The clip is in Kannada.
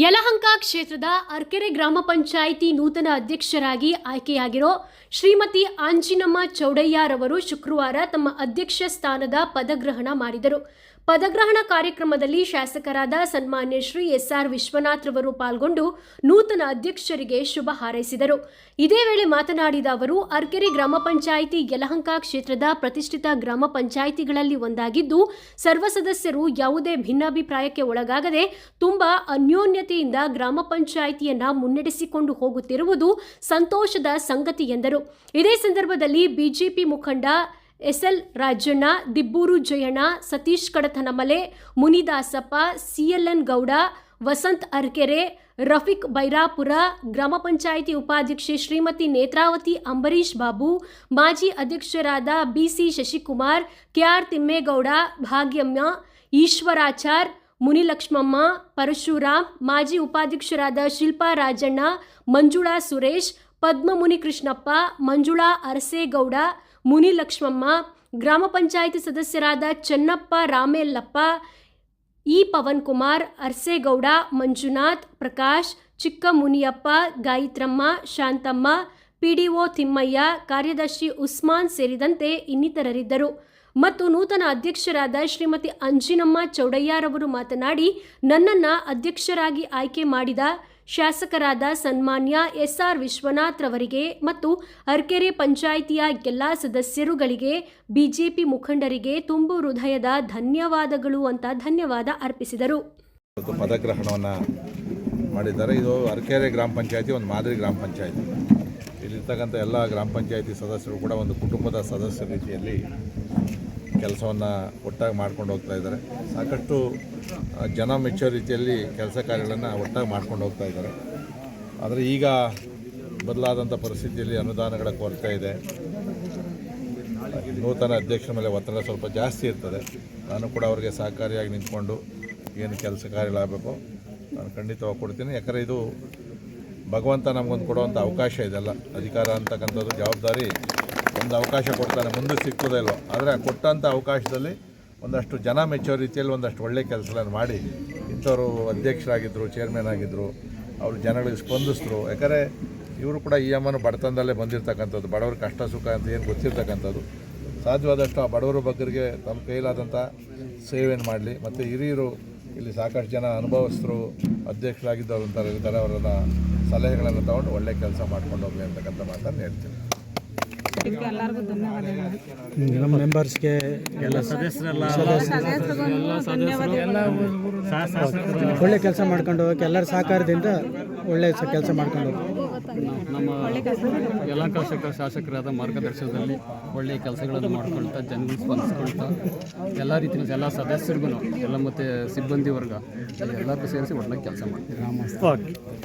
ಯಲಹಂಕ ಕ್ಷೇತ್ರದ ಅರ್ಕೆರೆ ಗ್ರಾಮ ಪಂಚಾಯಿತಿ ನೂತನ ಅಧ್ಯಕ್ಷರಾಗಿ ಆಯ್ಕೆಯಾಗಿರೋ ಶ್ರೀಮತಿ ಆಂಜಿನಮ್ಮ ಚೌಡಯ್ಯರವರು ಶುಕ್ರವಾರ ತಮ್ಮ ಅಧ್ಯಕ್ಷ ಸ್ಥಾನದ ಪದಗ್ರಹಣ ಮಾಡಿದರು. ಪದಗ್ರಹಣ ಕಾರ್ಯಕ್ರಮದಲ್ಲಿ ಶಾಸಕರಾದ ಸನ್ಮಾನ್ಯ ಶ್ರೀ ಎಸ್ಆರ್ ವಿಶ್ವನಾಥ್ರವರು ವಿಶ್ವನಾಥ್ ರವರು ಪಾಲ್ಗೊಂಡು ನೂತನ ಅಧ್ಯಕ್ಷರಿಗೆ ಶುಭ ಹಾರೈಸಿದರು. ಇದೇ ವೇಳೆ ಮಾತನಾಡಿದ ಅವರು, ಅರ್ಕೆರೆ ಗ್ರಾಮ ಪಂಚಾಯಿತಿ ಯಲಹಂಕ ಕ್ಷೇತ್ರದ ಪ್ರತಿಷ್ಠಿತ ಗ್ರಾಮ ಪಂಚಾಯಿತಿಗಳಲ್ಲಿ ಒಂದಾಗಿದ್ದು, ಸರ್ವ ಸದಸ್ಯರು ಯಾವುದೇ ಭಿನ್ನಾಭಿಪ್ರಾಯಕ್ಕೆ ಒಳಗಾಗದೆ ತುಂಬಾ ಅನ್ಯೋನ್ಯತೆಯಿಂದ ಗ್ರಾಮ ಪಂಚಾಯಿತಿಯನ್ನ ಮುನ್ನಡೆಸಿಕೊಂಡು ಹೋಗುತ್ತಿರುವುದು ಸಂತೋಷದ ಸಂಗತಿ ಎಂದರು. ಇದೇ ಸಂದರ್ಭದಲ್ಲಿ ಬಿಜೆಪಿ ಮುಖಂಡ SL Rajanna, Dibbur Jayanna, Satish Kadatanamale, Munidasappa C L N Gowda, Vasanth Arkere, Rafiq Bairapura, ಗ್ರಾಮ ಪಂಚಾಯಿತಿ ಉಪಾಧ್ಯಕ್ಷೆ ಶ್ರೀಮತಿ ನೇತ್ರಾವತಿ ಅಂಬರೀಶ್ ಬಾಬು, ಮಾಜಿ ಅಧ್ಯಕ್ಷರಾದ ಬಿಸಿ ಶಶಿಕುಮಾರ್, ಕೆಆರ್ ತಿಮ್ಮೇಗೌಡ, ಭಾಗ್ಯಮ್ಮ, ಈಶ್ವರಾಚಾರ್, ಮುನಿಲಕ್ಷ್ಮಮ್ಮ, ಪರಶುರಾಮ್, ಮಾಜಿ ಉಪಾಧ್ಯಕ್ಷರಾದ ಶಿಲ್ಪಾ ರಾಜಣ್ಣ, ಮಂಜುಳಾ ಸುರೇಶ್ ಪದ್ಮಮುನಿ ಕೃಷ್ಣಪ್ಪ ಮಂಜುಳಾ ಅರಸೇಗೌಡ ಮುನಿಲಕ್ಷ್ಮಮ್ಮ ಗ್ರಾಮ ಪಂಚಾಯಿತಿ ಸದಸ್ಯರಾದ ಚೆನ್ನಪ್ಪ, ರಾಮೇಲ್ಲಪ್ಪ, ಇ ಪವನ್ ಕುಮಾರ್ ಅರ್ಸೇಗೌಡ, ಮಂಜುನಾಥ್, ಪ್ರಕಾಶ್ ಚಿಕ್ಕ ಮುನಿಯಪ್ಪ ಗಾಯತ್ರಮ್ಮ, ಶಾಂತಮ್ಮ, ಪಿಡಿಒ ತಿಮ್ಮಯ್ಯ, ಕಾರ್ಯದರ್ಶಿ ಉಸ್ಮಾನ್ ಸೇರಿದಂತೆ ಇನ್ನಿತರರಿದ್ದರು. ಮತ್ತು ನೂತನ ಅಧ್ಯಕ್ಷರಾದ ಶ್ರೀಮತಿ ಅಂಜಿನಮ್ಮ ಚೌಡಯ್ಯರವರು ಮಾತನಾಡಿ, ನನ್ನನ್ನು ಅಧ್ಯಕ್ಷರಾಗಿ ಆಯ್ಕೆ ಮಾಡಿದ ಶಾಸಕರಾದ ಸನ್ಮಾನ್ಯ ಎಸ್ಆರ್ ವಿಶ್ವನಾಥ್ ರವರಿಗೆ ಮತ್ತು ಅರ್ಕೆರೆ ಪಂಚಾಯಿತಿಯ ಎಲ್ಲ ಸದಸ್ಯರುಗಳಿಗೆ, ಬಿಜೆಪಿ ಮುಖಂಡರಿಗೆ ತುಂಬು ಹೃದಯದ ಧನ್ಯವಾದಗಳು ಅಂತ ಧನ್ಯವಾದ ಅರ್ಪಿಸಿದರು. ಪದಗ್ರಹಣವನ್ನು ಮಾಡಿದ್ದಾರೆ. ಇದು ಅರ್ಕೆರೆ ಗ್ರಾಮ ಪಂಚಾಯತಿ, ಒಂದು ಮಾದರಿ ಗ್ರಾಮ ಪಂಚಾಯತಿ. ಇಲ್ಲಿರ್ತಕ್ಕಂಥ ಎಲ್ಲ ಗ್ರಾಮ ಪಂಚಾಯಿತಿ ಸದಸ್ಯರು ಕೂಡ ಒಂದು ಕುಟುಂಬದ ಸದಸ್ಯ ರೀತಿಯಲ್ಲಿ ಕೆಲಸವನ್ನು ಒಟ್ಟಾಗಿ ಮಾಡ್ಕೊಂಡು ಹೋಗ್ತಾ ಇದ್ದಾರೆ. ಸಾಕಷ್ಟು ಜನ ಮೆಚ್ಚೋ ರೀತಿಯಲ್ಲಿ ಕೆಲಸ ಕಾರ್ಯಗಳನ್ನು ಒಟ್ಟಾಗಿ ಮಾಡ್ಕೊಂಡು ಹೋಗ್ತಾ ಇದ್ದಾರೆ. ಆದರೆ ಈಗ ಬದಲಾದಂಥ ಪರಿಸ್ಥಿತಿಯಲ್ಲಿ ಅನುದಾನಗಳ ಕೊರತೆ ಇದೆ. ನೂತನ ಅಧ್ಯಕ್ಷರ ಮೇಲೆ ಒತ್ತಡ ಸ್ವಲ್ಪ ಜಾಸ್ತಿ ಇರ್ತದೆ. ನಾನು ಕೂಡ ಅವರಿಗೆ ಸಹಕಾರಿಯಾಗಿ ನಿಂತ್ಕೊಂಡು ಏನು ಕೆಲಸ ಕಾರ್ಯಗಳಾಗಬೇಕು, ನಾನು ಖಂಡಿತವಾಗಿ ಕೊಡ್ತೀನಿ. ಯಾಕಂದರೆ ಇದು ಭಗವಂತ ನಮಗೊಂದು ಕೊಡುವಂಥ ಅವಕಾಶ ಇದೆಲ್ಲ. ಅಧಿಕಾರ ಅಂತಕ್ಕಂಥದ್ದು ಜವಾಬ್ದಾರಿ ಒಂದು ಅವಕಾಶ ಕೊಡ್ತಾರೆ, ಮುಂದೆ ಸಿಕ್ಕೋದೇ ಇಲ್ವೋ ಆದರೆ ಕೊಟ್ಟಂಥ ಅವಕಾಶದಲ್ಲಿ ಒಂದಷ್ಟು ಜನ ಮೆಚ್ಚೋ ರೀತಿಯಲ್ಲಿ ಒಂದಷ್ಟು ಒಳ್ಳೆ ಕೆಲಸಗಳನ್ನು ಮಾಡಿ, ಇಂಥವರು ಅಧ್ಯಕ್ಷರಾಗಿದ್ದರು ಚೇರ್ಮನ್ ಆಗಿದ್ದರು ಅವರು ಜನಗಳಿಗೆ ಸ್ಪಂದಿಸಿದ್ರು. ಯಾಕಂದರೆ ಇವರು ಕೂಡ ಈ ಅಮ್ಮನ ಬಡತನದಲ್ಲೇ ಬಂದಿರತಕ್ಕಂಥದ್ದು, ಬಡವರ ಕಷ್ಟ ಸುಖ ಅಂತ ಏನು ಗೊತ್ತಿರ್ತಕ್ಕಂಥದ್ದು. ಸಾಧ್ಯವಾದಷ್ಟು ಆ ಬಡವರ ಬಗ್ಗರಿಗೆ ತಮ್ಮ ಕೈಲಾದಂಥ ಸೇವೆಯನ್ನು ಮಾಡಲಿ. ಮತ್ತು ಹಿರಿಯರು ಇಲ್ಲಿ ಸಾಕಷ್ಟು ಜನ ಅನುಭವಸ್ಥರು, ಅಧ್ಯಕ್ಷರಾಗಿದ್ದವರು ಅಂತಾರೆ, ಇರ್ತಾರೆ ಅವರನ್ನ ಸಲಹೆಗಳನ್ನು ತಗೊಂಡು ಒಳ್ಳೆ ಕೆಲಸ ಮಾಡ್ಕೊಂಡು ಹೋಗಲಿ ಅಂತಕ್ಕಂಥ ಮಾತನ್ನು ಹೇಳ್ತೀನಿ. ಎಲ್ಲರಿಗೂ ಧನ್ಯವಾದಗಳು. ನಮ್ಮ ಮೆಂಬರ್ಸ್ಗೆ ಎಲ್ಲ ಒಳ್ಳೆ ಕೆಲಸ ಮಾಡ್ಕೊಂಡು ಹೋಗಕ್ಕೆ ಎಲ್ಲರ ಸಹಕಾರದಿಂದ ಒಳ್ಳೆ ಕೆಲಸ ಮಾಡ್ಕೊಂಡು ನಮ್ಮ ಯಲಹಂಕ ಶಾಸಕ ಶಾಸಕರಾದ ಮಾರ್ಗದರ್ಶನದಲ್ಲಿ ಒಳ್ಳೆಯ ಕೆಲಸಗಳನ್ನು ಮಾಡ್ಕೊಳ್ತಾ ಜನಗಳು ಸ್ಪಂದಿಸ್ಕೊಳ್ತಾ ಎಲ್ಲ ರೀತಿಯ ಎಲ್ಲ ಸದಸ್ಯರಿಗೂ ಎಲ್ಲ ಮತ್ತು ಸಿಬ್ಬಂದಿ ವರ್ಗ ಎಲ್ಲರಿಗೂ ಸೇರಿಸಿ ಒಳ್ಳೆ ಕೆಲಸ ಮಾಡ್ತೀವಿ.